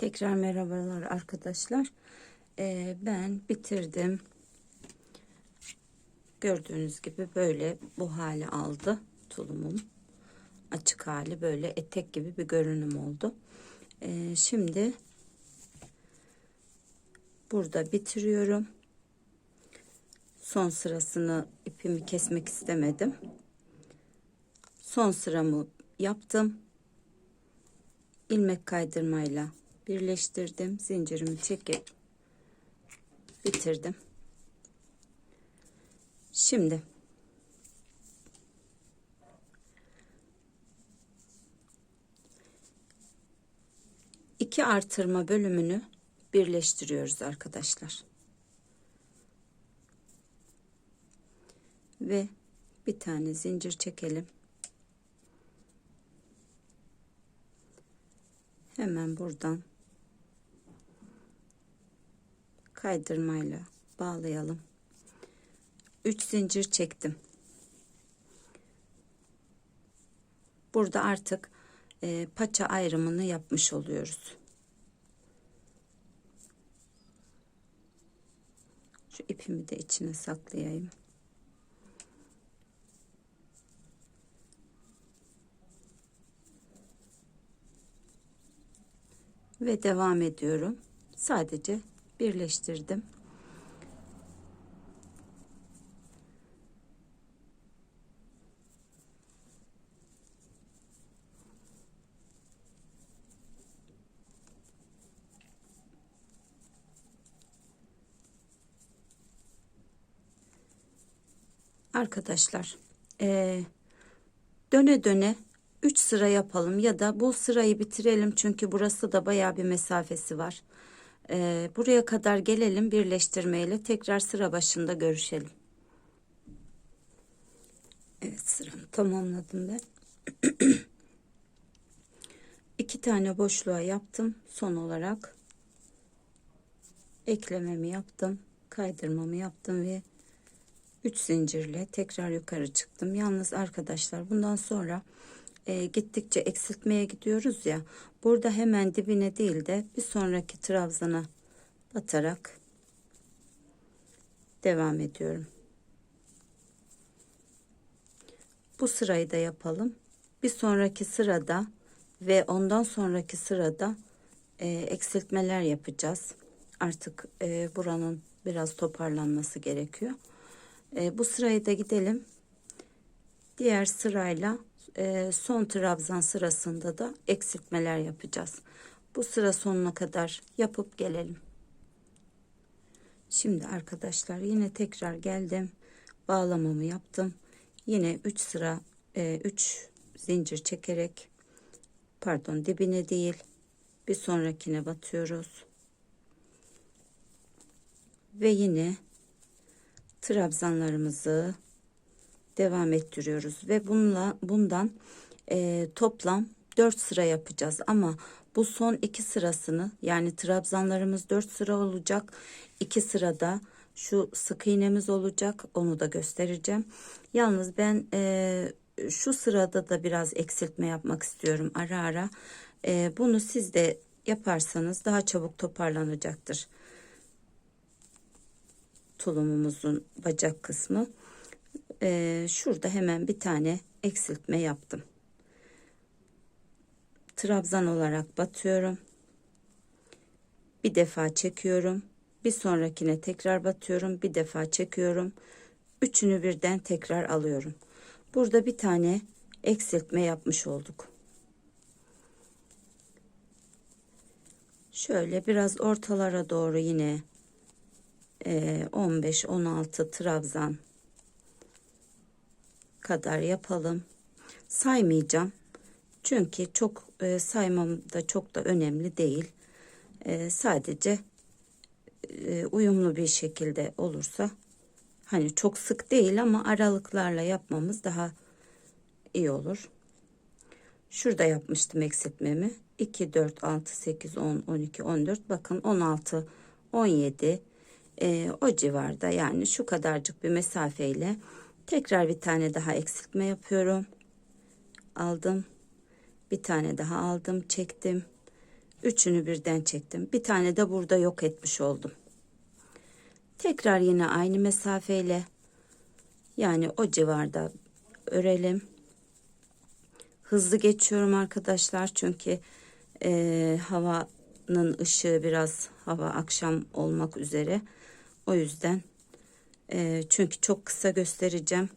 Tekrar merhabalar arkadaşlar. Ee, ben bitirdim. Gördüğünüz gibi böyle bu hale aldı tulumum. Açık hali böyle etek gibi bir görünüm oldu. Ee, şimdi burada bitiriyorum. Son sırasını ipimi kesmek istemedim. Son sıramı yaptım. ilmek kaydırmayla birleştirdim. Zincirimi çekip bitirdim. Şimdi iki artırma bölümünü birleştiriyoruz arkadaşlar. Ve bir tane zincir çekelim. Hemen buradan kaydırmayla bağlayalım. 3 zincir çektim. Burada artık e, paça ayrımını yapmış oluyoruz. Şu ipimi de içine saklayayım. Ve devam ediyorum. Sadece birleştirdim. Arkadaşlar ee, döne döne 3 sıra yapalım ya da bu sırayı bitirelim çünkü burası da baya bir mesafesi var. Ee, buraya kadar gelelim birleştirmeyle tekrar sıra başında görüşelim. Evet sıramı tamamladım ben. İki tane boşluğa yaptım son olarak eklememi yaptım kaydırmamı yaptım ve 3 zincirle tekrar yukarı çıktım. Yalnız arkadaşlar bundan sonra e, gittikçe eksiltmeye gidiyoruz ya. Burada hemen dibine değil de bir sonraki trabzana batarak devam ediyorum. Bu sırayı da yapalım. Bir sonraki sırada ve ondan sonraki sırada e, eksiltmeler yapacağız. Artık e, buranın biraz toparlanması gerekiyor. E, bu sırayı da gidelim. Diğer sırayla e, son trabzan sırasında da eksiltmeler yapacağız. Bu sıra sonuna kadar yapıp gelelim. Şimdi arkadaşlar yine tekrar geldim. Bağlamamı yaptım. Yine 3 sıra 3 e, zincir çekerek pardon dibine değil bir sonrakine batıyoruz. Ve yine trabzanlarımızı devam ettiriyoruz ve bununla bundan e, toplam 4 sıra yapacağız. Ama bu son iki sırasını yani trabzanlarımız 4 sıra olacak. İki sırada şu sık iğnemiz olacak. Onu da göstereceğim. Yalnız ben e, şu sırada da biraz eksiltme yapmak istiyorum ara ara. E, bunu siz de yaparsanız daha çabuk toparlanacaktır tulumumuzun bacak kısmı. Ee, şurada hemen bir tane eksiltme yaptım. Trabzan olarak batıyorum. Bir defa çekiyorum. Bir sonrakine tekrar batıyorum. Bir defa çekiyorum. Üçünü birden tekrar alıyorum. Burada bir tane eksiltme yapmış olduk. Şöyle biraz ortalara doğru yine 15-16 ee, trabzan kadar yapalım. Saymayacağım. Çünkü çok e, saymam da çok da önemli değil. E, sadece e, uyumlu bir şekilde olursa hani çok sık değil ama aralıklarla yapmamız daha iyi olur. Şurada yapmıştım eksiltmemi. 2, 4, 6, 8, 10, 12, 14. Bakın 16, 17, e, o civarda yani şu kadarcık bir mesafeyle tekrar bir tane daha eksiltme yapıyorum aldım bir tane daha aldım çektim Üçünü birden çektim. Bir tane de burada yok etmiş oldum. Tekrar yine aynı mesafeyle yani o civarda örelim. Hızlı geçiyorum arkadaşlar çünkü e, havanın ışığı biraz hava akşam olmak üzere. O yüzden e, çünkü çok kısa göstereceğim.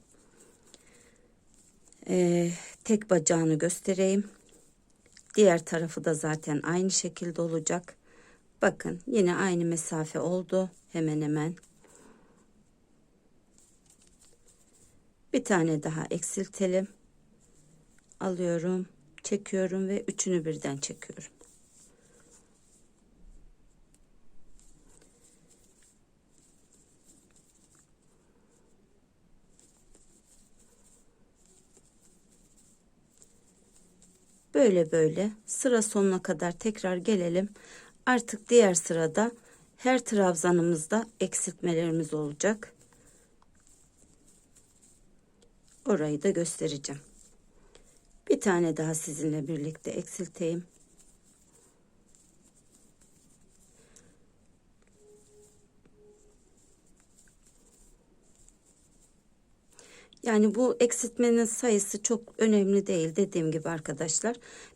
E, tek bacağını göstereyim. Diğer tarafı da zaten aynı şekilde olacak. Bakın yine aynı mesafe oldu. Hemen hemen. Bir tane daha eksiltelim. Alıyorum, çekiyorum ve üçünü birden çekiyorum. Böyle böyle sıra sonuna kadar tekrar gelelim. Artık diğer sırada her trabzanımızda eksiltmelerimiz olacak. Orayı da göstereceğim. Bir tane daha sizinle birlikte eksilteyim. Yani bu eksiltmenin sayısı çok önemli değil dediğim gibi arkadaşlar.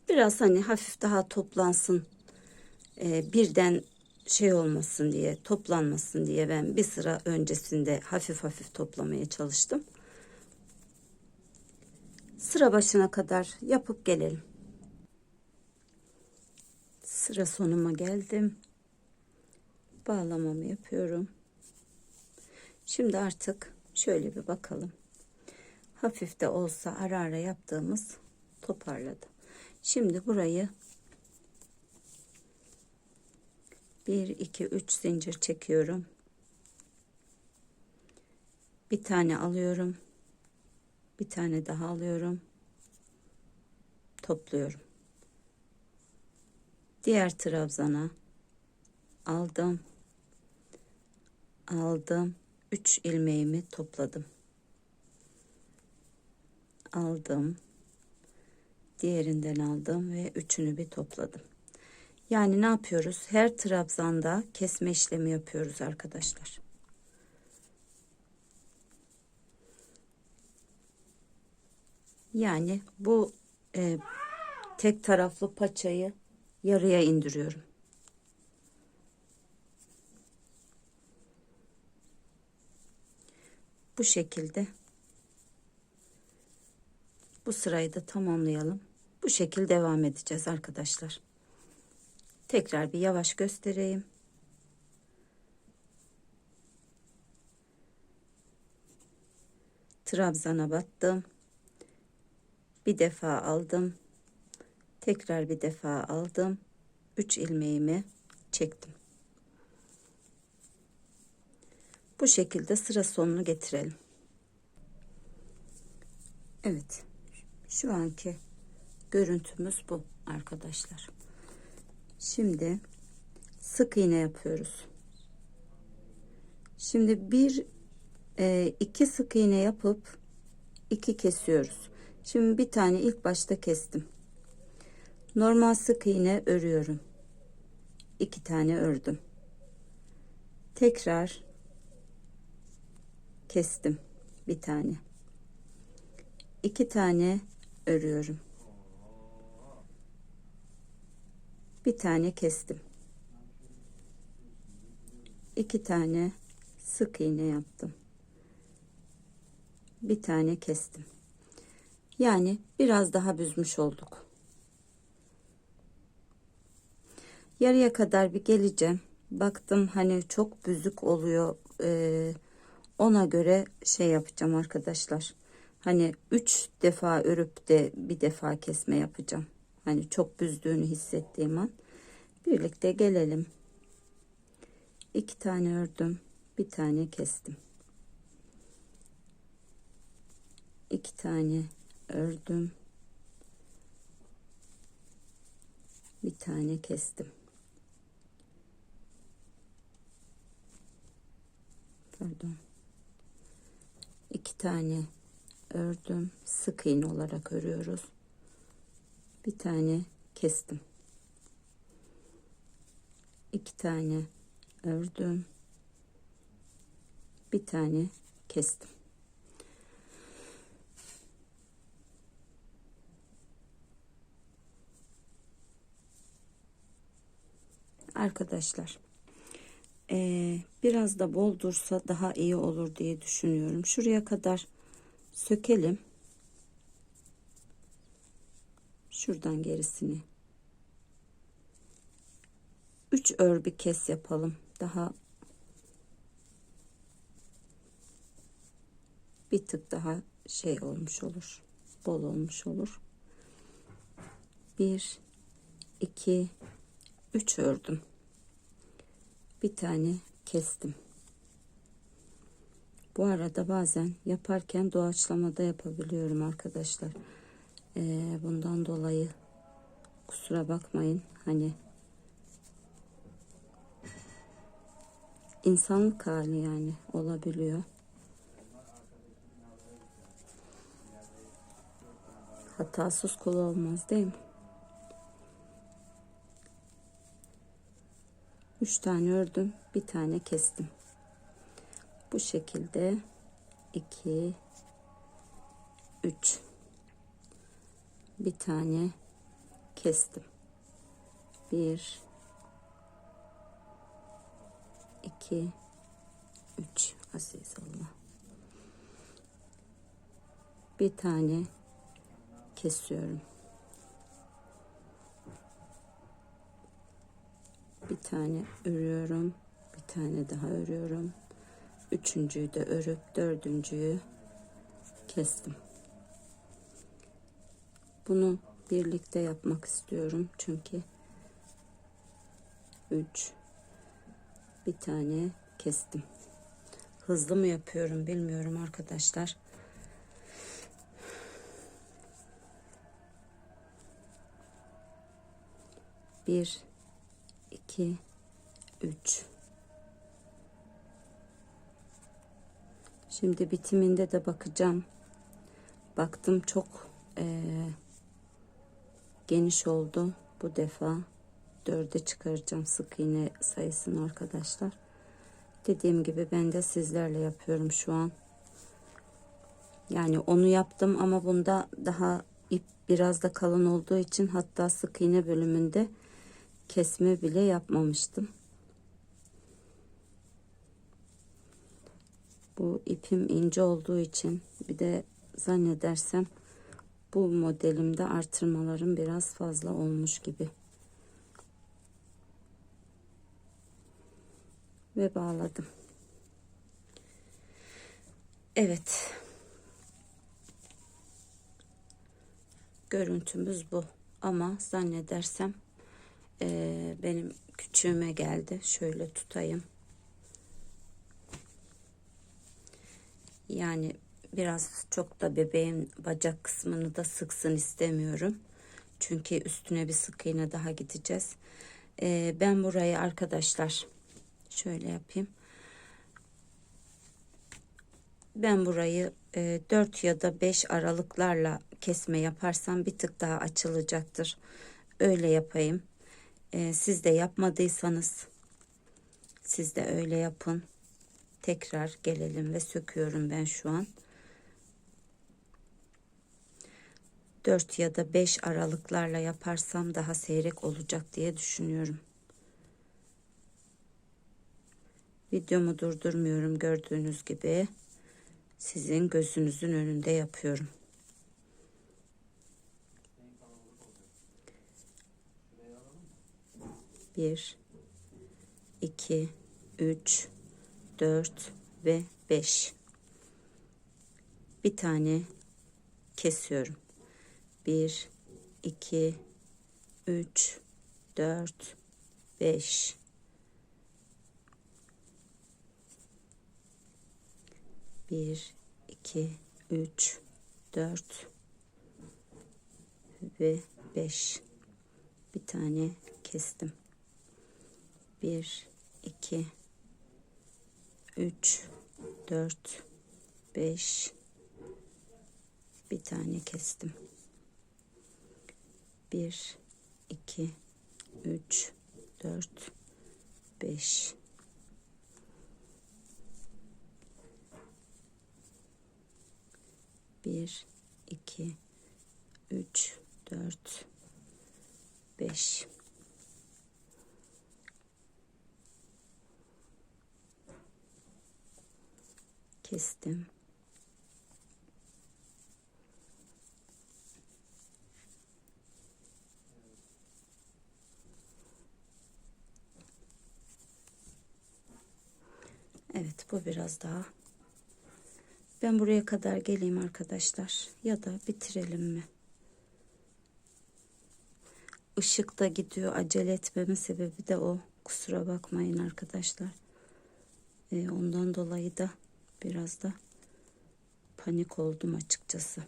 Biraz hani hafif daha toplansın. E, birden şey olmasın diye toplanmasın diye ben bir sıra öncesinde hafif hafif toplamaya çalıştım. Sıra başına kadar yapıp gelelim. Sıra sonuma geldim. Bağlamamı yapıyorum. Şimdi artık şöyle bir bakalım hafif de olsa ara ara yaptığımız toparladı. Şimdi burayı 1 2 3 zincir çekiyorum. Bir tane alıyorum. Bir tane daha alıyorum. Topluyorum. Diğer trabzana aldım. Aldım. 3 ilmeğimi topladım aldım. Diğerinden aldım ve üçünü bir topladım. Yani ne yapıyoruz? Her trabzanda kesme işlemi yapıyoruz arkadaşlar. Yani bu e, tek taraflı paçayı yarıya indiriyorum. Bu şekilde bu sırayı da tamamlayalım. Bu şekilde devam edeceğiz arkadaşlar. Tekrar bir yavaş göstereyim. Trabzana battım. Bir defa aldım. Tekrar bir defa aldım. 3 ilmeğimi çektim. Bu şekilde sıra sonunu getirelim. Evet. Şu anki görüntümüz bu arkadaşlar. Şimdi sık iğne yapıyoruz. Şimdi bir e, iki sık iğne yapıp iki kesiyoruz. Şimdi bir tane ilk başta kestim. Normal sık iğne örüyorum. İki tane ördüm. Tekrar kestim bir tane. İki tane örüyorum. Bir tane kestim. İki tane sık iğne yaptım. Bir tane kestim. Yani biraz daha büzmüş olduk. Yarıya kadar bir geleceğim. Baktım hani çok büzük oluyor. Ee, ona göre şey yapacağım arkadaşlar. Hani üç defa örüp de bir defa kesme yapacağım. Hani çok büzdüğünü hissettiğim an. Birlikte gelelim. İki tane ördüm. Bir tane kestim. İki tane ördüm. Bir tane kestim. Pardon. İki tane ördüm sık iğne olarak örüyoruz bir tane kestim iki tane ördüm. Bir tane kestim. Arkadaşlar eee, biraz da bol dursa daha iyi olur diye düşünüyorum. Şuraya kadar sökelim. Şuradan gerisini. 3 örgü kes yapalım. Daha bir tık daha şey olmuş olur. Bol olmuş olur. 1 2 3 ördüm. Bir tane kestim. Bu arada bazen yaparken doğaçlamada yapabiliyorum arkadaşlar. Ee, bundan dolayı kusura bakmayın. Hani insanlık hali yani olabiliyor. Hatasız kul olmaz değil mi? Üç tane ördüm. Bir tane kestim. Bu şekilde iki, üç. Bir tane kestim. Bir, iki, üç. Aziz Allah. Bir tane kesiyorum. Bir tane örüyorum. Bir tane daha örüyorum. Üçüncüyü de örüp dördüncüyü kestim. Bunu birlikte yapmak istiyorum. Çünkü 3 bir tane kestim. Hızlı mı yapıyorum bilmiyorum arkadaşlar. Bir, iki, üç. Şimdi bitiminde de bakacağım. Baktım çok eee, geniş oldu. Bu defa dörde çıkaracağım sık iğne sayısını arkadaşlar. Dediğim gibi ben de sizlerle yapıyorum şu an. Yani onu yaptım ama bunda daha ip biraz da kalın olduğu için hatta sık iğne bölümünde kesme bile yapmamıştım. Bu ipim ince olduğu için bir de zannedersem bu modelimde artırmalarım biraz fazla olmuş gibi. Ve bağladım. Evet. Görüntümüz bu. Ama zannedersem eee, benim küçüğüme geldi. Şöyle tutayım. Yani biraz çok da bebeğin bacak kısmını da sıksın istemiyorum. Çünkü üstüne bir sık iğne daha gideceğiz. Ee, ben burayı arkadaşlar şöyle yapayım. Ben burayı e, 4 ya da 5 aralıklarla kesme yaparsam bir tık daha açılacaktır. Öyle yapayım. E, siz de yapmadıysanız siz de öyle yapın. Tekrar gelelim ve söküyorum ben şu an. 4 ya da 5 aralıklarla yaparsam daha seyrek olacak diye düşünüyorum. Videomu durdurmuyorum gördüğünüz gibi. Sizin gözünüzün önünde yapıyorum. Bir, iki, üç, dört ve beş. Bir tane kesiyorum. Bir, iki, üç, dört, beş. Bir, iki, üç, dört ve beş. Bir tane kestim. Bir, iki, üç, dört, beş. Bir tane kestim. Bir, iki, üç, dört, 5 1 2 3 4 5 kestim. Evet bu biraz daha. Ben buraya kadar geleyim arkadaşlar ya da bitirelim mi? Işık da gidiyor acele etmeme sebebi de o. Kusura bakmayın arkadaşlar. Ee, ondan dolayı da biraz da panik oldum açıkçası.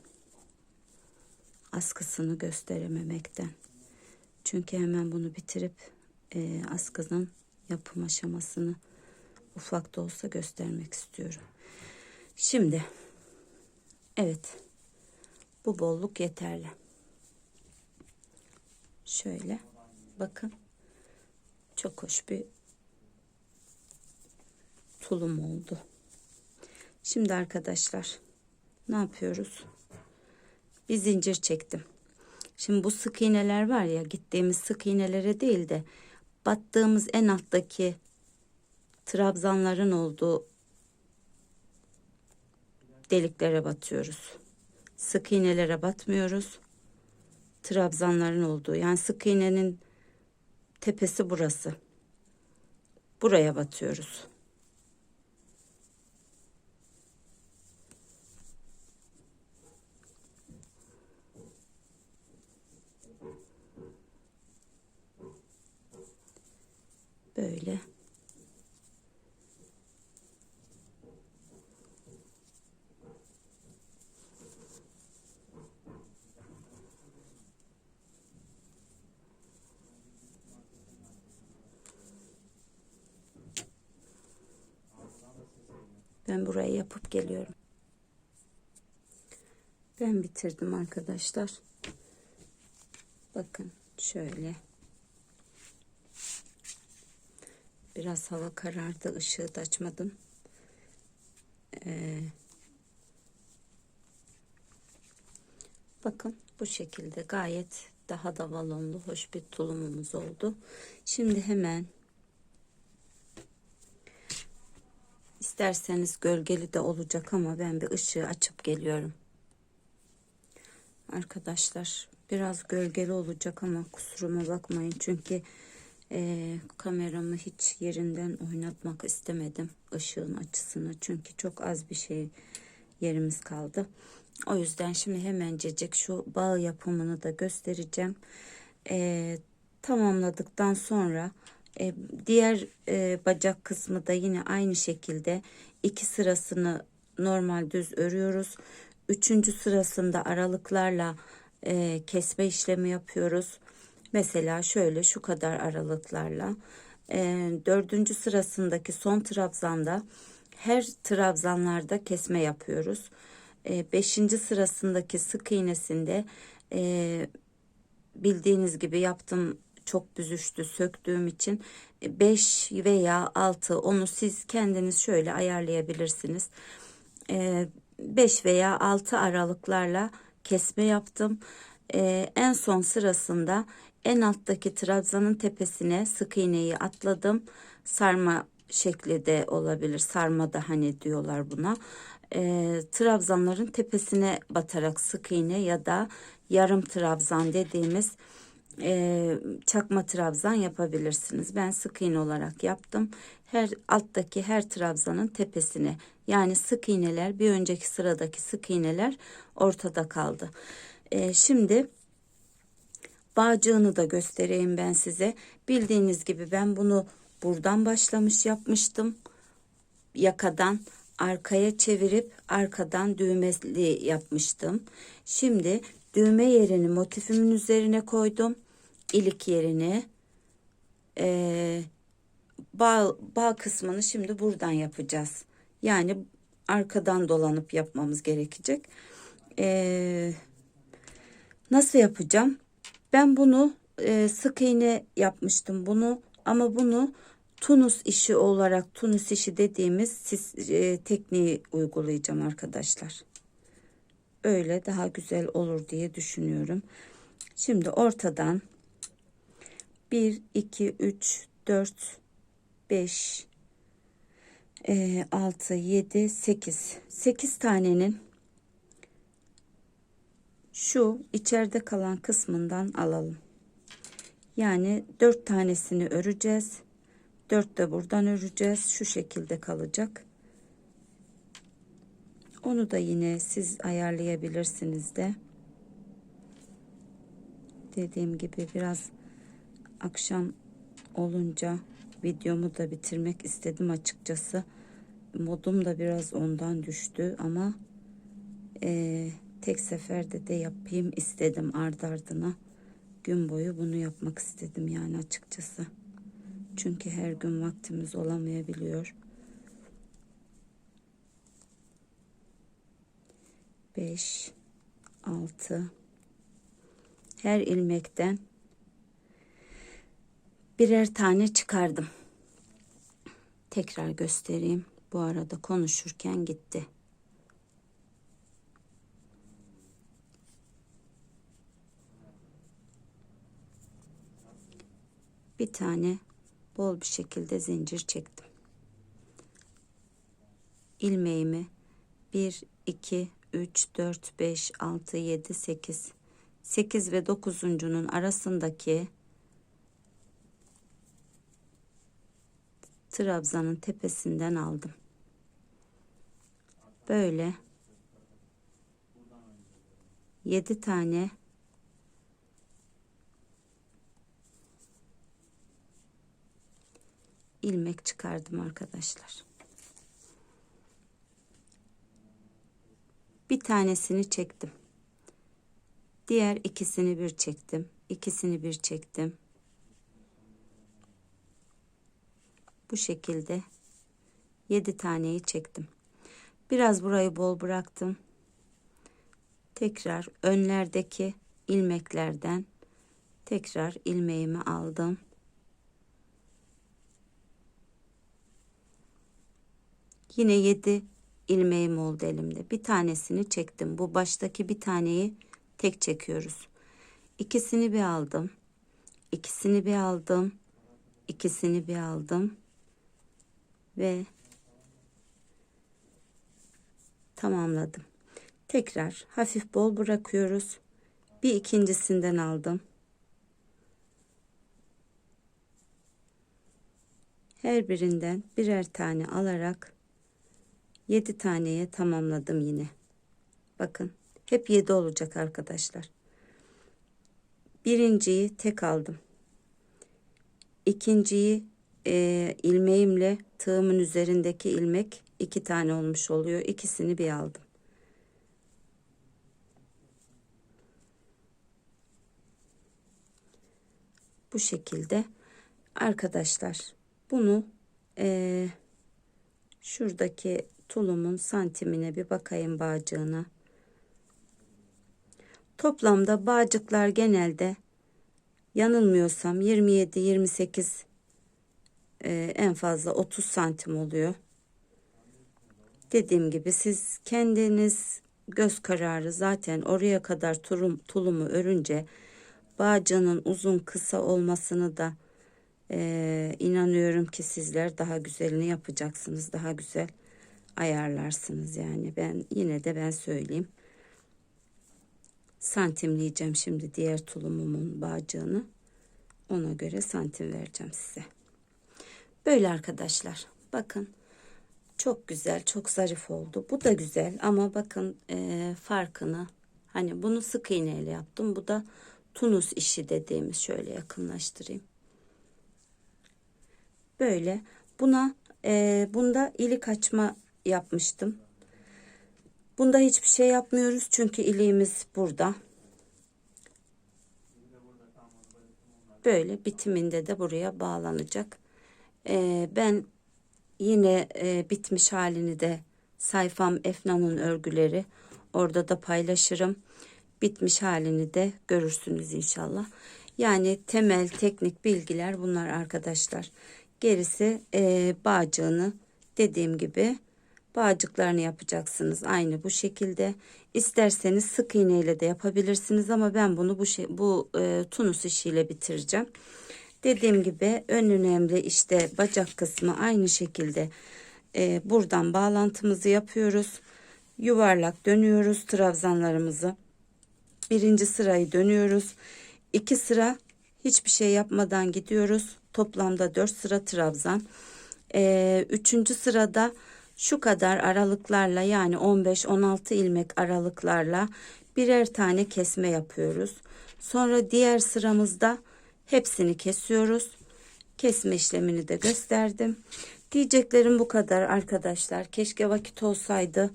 Askısını gösterememekten. Çünkü hemen bunu bitirip e, askının yapım aşamasını ufak da olsa göstermek istiyorum. Şimdi evet bu bolluk yeterli. Şöyle bakın çok hoş bir tulum oldu. Şimdi arkadaşlar ne yapıyoruz? Bir zincir çektim. Şimdi bu sık iğneler var ya gittiğimiz sık iğnelere değil de battığımız en alttaki trabzanların olduğu deliklere batıyoruz. Sık iğnelere batmıyoruz. Trabzanların olduğu yani sık iğnenin tepesi burası. Buraya batıyoruz. Böyle. Ben burayı yapıp geliyorum. Ben bitirdim arkadaşlar. Bakın şöyle. Biraz hava karardı. ışığı da açmadım. Ee, bakın bu şekilde gayet daha da balonlu hoş bir tulumumuz oldu. Şimdi hemen isterseniz gölgeli de olacak ama ben bir ışığı açıp geliyorum. Arkadaşlar biraz gölgeli olacak ama kusuruma bakmayın çünkü e, kameramı hiç yerinden oynatmak istemedim ışığın açısını çünkü çok az bir şey yerimiz kaldı. O yüzden şimdi hemencecik şu bağ yapımını da göstereceğim. E, tamamladıktan sonra e, diğer e, bacak kısmı da yine aynı şekilde iki sırasını normal düz örüyoruz. Üçüncü sırasında aralıklarla e, kesme işlemi yapıyoruz. Mesela şöyle şu kadar aralıklarla. E, dördüncü sırasındaki son trabzanda her trabzanlarda kesme yapıyoruz. E, beşinci sırasındaki sık iğnesinde e, bildiğiniz gibi yaptım çok büzüştü söktüğüm için 5 veya 6 onu siz kendiniz şöyle ayarlayabilirsiniz. 5 veya 6 aralıklarla kesme yaptım. En son sırasında en alttaki trabzanın tepesine sık iğneyi atladım. Sarma şekli de olabilir. Sarma da hani diyorlar buna. E, trabzanların tepesine batarak sık iğne ya da yarım trabzan dediğimiz e, çakma trabzan yapabilirsiniz. Ben sık iğne olarak yaptım. Her alttaki her trabzanın tepesine yani sık iğneler bir önceki sıradaki sık iğneler ortada kaldı. E, şimdi bağcığını da göstereyim ben size. Bildiğiniz gibi ben bunu buradan başlamış yapmıştım. Yakadan arkaya çevirip arkadan düğmeli yapmıştım. Şimdi düğme yerini motifimin üzerine koydum. İlik yerini e, bağ, bağ kısmını şimdi buradan yapacağız. Yani arkadan dolanıp yapmamız gerekecek. E, nasıl yapacağım? Ben bunu e, sık iğne yapmıştım bunu ama bunu Tunus işi olarak Tunus işi dediğimiz sis, e, tekniği uygulayacağım arkadaşlar. Öyle daha güzel olur diye düşünüyorum. Şimdi ortadan 1, 2, 3, 4, 5, 6, 7, 8. 8 tanenin şu içeride kalan kısmından alalım. Yani 4 tanesini öreceğiz. 4 de buradan öreceğiz. Şu şekilde kalacak. Onu da yine siz ayarlayabilirsiniz de. Dediğim gibi biraz akşam olunca videomu da bitirmek istedim açıkçası. Modum da biraz ondan düştü ama e, tek seferde de yapayım istedim ard ardına. Gün boyu bunu yapmak istedim yani açıkçası. Çünkü her gün vaktimiz olamayabiliyor. 5 6 her ilmekten birer tane çıkardım. Tekrar göstereyim. Bu arada konuşurken gitti. Bir tane bol bir şekilde zincir çektim. İlmeğimi 1 2 3 4 5 6 7 8 8 ve 9'uncunun arasındaki trabzanın tepesinden aldım. Böyle 7 tane ilmek çıkardım arkadaşlar. Bir tanesini çektim. Diğer ikisini bir çektim. İkisini bir çektim. Bu şekilde 7 taneyi çektim. Biraz burayı bol bıraktım. Tekrar önlerdeki ilmeklerden tekrar ilmeğimi aldım. Yine 7 ilmeğim oldu elimde. Bir tanesini çektim. Bu baştaki bir taneyi tek çekiyoruz. İkisini bir aldım. İkisini bir aldım. İkisini bir aldım. Ve tamamladım. Tekrar hafif bol bırakıyoruz. Bir ikincisinden aldım. Her birinden birer tane alarak 7 taneye tamamladım yine. Bakın hep 7 olacak arkadaşlar. Birinciyi tek aldım. İkinciyi e, ilmeğimle tığımın üzerindeki ilmek iki tane olmuş oluyor. İkisini bir aldım. Bu şekilde arkadaşlar bunu e, şuradaki tulumun santimine bir bakayım bağcığına. Toplamda bağcıklar genelde yanılmıyorsam 27-28 e, en fazla 30 santim oluyor. Dediğim gibi siz kendiniz göz kararı zaten oraya kadar tulum, tulumu örünce bağcının uzun kısa olmasını da e, inanıyorum ki sizler daha güzelini yapacaksınız. Daha güzel ayarlarsınız yani. Ben yine de ben söyleyeyim. Santimleyeceğim şimdi diğer tulumumun bağcığını. Ona göre santim vereceğim size. Böyle arkadaşlar. Bakın. Çok güzel, çok zarif oldu. Bu da güzel ama bakın e, farkını. Hani bunu sık iğneyle yaptım. Bu da Tunus işi dediğimiz şöyle yakınlaştırayım. Böyle. Buna e, bunda ilik açma yapmıştım. Bunda hiçbir şey yapmıyoruz çünkü iliğimiz burada. Böyle bitiminde de buraya bağlanacak. Ee, ben yine e, bitmiş halini de sayfam Efnan'ın örgüleri orada da paylaşırım. Bitmiş halini de görürsünüz inşallah. Yani temel teknik bilgiler bunlar arkadaşlar. Gerisi e, bağcığını dediğim gibi bağcıklarını yapacaksınız aynı bu şekilde. İsterseniz sık iğneyle de yapabilirsiniz ama ben bunu bu şey bu e, tunus işiyle bitireceğim. Dediğim gibi en önemli işte bacak kısmı aynı şekilde e, buradan bağlantımızı yapıyoruz. Yuvarlak dönüyoruz trabzanlarımızı. Birinci sırayı dönüyoruz. İki sıra hiçbir şey yapmadan gidiyoruz. Toplamda dört sıra trabzan. Ee, üçüncü sırada şu kadar aralıklarla yani 15-16 ilmek aralıklarla birer tane kesme yapıyoruz. Sonra diğer sıramızda hepsini kesiyoruz. Kesme işlemini de gösterdim. Diyeceklerim bu kadar arkadaşlar. Keşke vakit olsaydı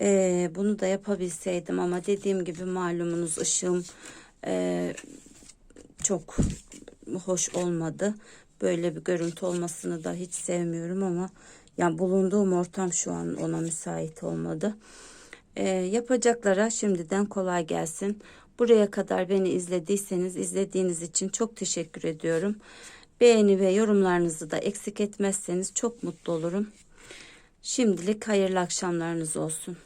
ee, bunu da yapabilseydim ama dediğim gibi malumunuz ışığım ee, çok hoş olmadı. Böyle bir görüntü olmasını da hiç sevmiyorum ama yani bulunduğum ortam şu an ona müsait olmadı. Ee, yapacaklara şimdiden kolay gelsin. Buraya kadar beni izlediyseniz izlediğiniz için çok teşekkür ediyorum. Beğeni ve yorumlarınızı da eksik etmezseniz çok mutlu olurum. Şimdilik hayırlı akşamlarınız olsun.